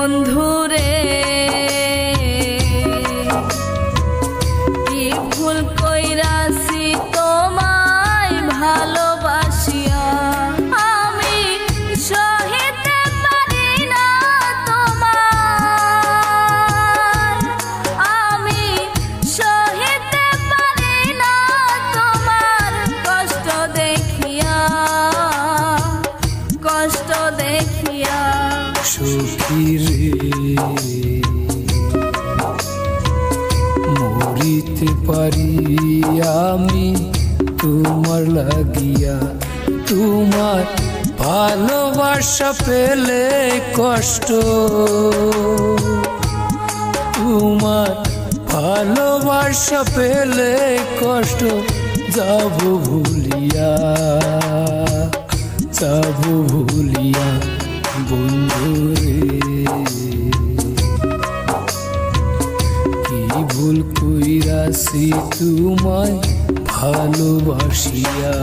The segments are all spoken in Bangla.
বন্ধুরে সখী রে মরিতে পারি আমি, তোমার লাগিয়া তোমার ভালোবাসা পেলে কষ্ট। তোমার ভালোবাসা পেলে কষ্ট। যাব ভুলিয়া যাব ভুলিয়া। বন্ধুরে কি ভুল কইরাছি তোমায় ভালোবাসিয়া?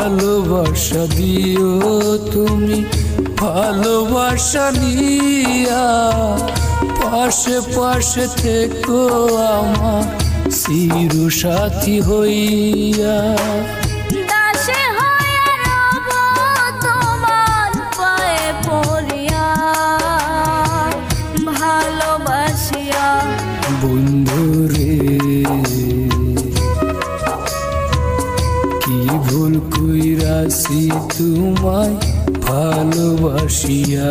ভালোবাসা দিও তুমি ভালোবাসা নিয়া পাশে পাশে থেকো আমার চির সাথী হইয়া। দাসে কি ভুল কইরাছি তোমায় ভালোবাসিয়া?